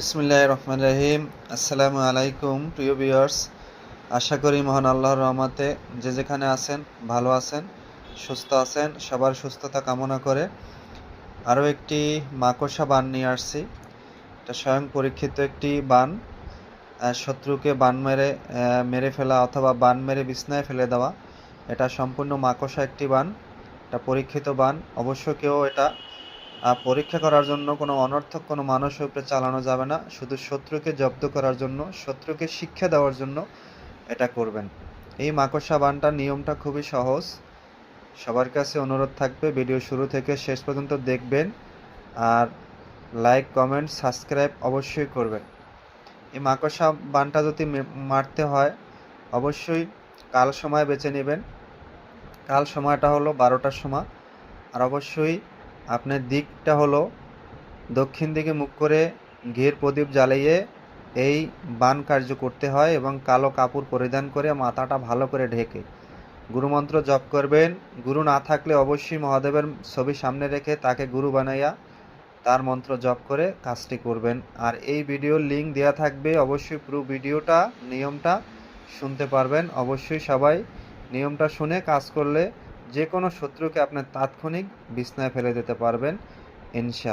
বিসমুল্লাহ রহমান রহিম আসসালামু আলাইকুম, প্রিয় ভিউয়ার্স। আশা করি মহান আল্লাহর রহমাতে যে যেখানে আছেন, ভালো আছেন, সুস্থ আছেন, সবার সুস্থতা কামনা করে আরও একটি মাকড়সা বান নিয়ে আসছি। এটা স্বয়ং পরীক্ষিত একটি বান। শত্রুকে বান মেরে মেরে ফেলা অথবা বান মেরে বিছনায় ফেলে দেওয়া। এটা সম্পূর্ণ মাকড়সা একটি বান। এটা পরীক্ষিত বান। অবশ্য কেউ এটা পরীক্ষা করার জন্য কোনো অনর্থক কোনো মানুষের উপরে চালানো যাবে না। শুধু শত্রুকে জব্দ করার জন্য, শত্রুকে শিক্ষা দেওয়ার জন্য এটা করবেন। এই মাকড়সা বানটার নিয়মটা খুবই সহজ। সবার কাছে অনুরোধ থাকবে, ভিডিও শুরু থেকে শেষ পর্যন্ত দেখবেন। আর লাইক, কমেন্ট, সাবস্ক্রাইব অবশ্যই করবেন। এই মাকড়সা বানটা যদি মারতে হয়, অবশ্যই কাল সময় বেছে নেবেন। কাল সময়টা হলো বারোটার সময়। আর অবশ্যই আপনার দিকটা হলো দক্ষিণ দিকে মুখ করে ঘির প্রদীপ জ্বালিয়ে এই বান কার্য করতে হয় এবং কালো কাপড় পরিধান করে মাথাটা ভালো করে ঢেকে। গুরুমন্ত্র জপ করবেন। গুরু না থাকলে অবশ্যই মহাদেবের ছবি সামনে রেখে তাকে গুরু বানাইয়া তার মন্ত্র জপ করে কাজটি করবেন। আর এই ভিডিওর লিঙ্ক দেওয়া থাকবে। অবশ্যই পুরো ভিডিওটা, নিয়মটা শুনতে পারবেন। অবশ্যই সবাই নিয়মটা শুনে কাজ করলে যে কোনো শত্রুকে আপনার তাৎক্ষণিক বিছনায় ফেলে দিতে পারবেন ইনশা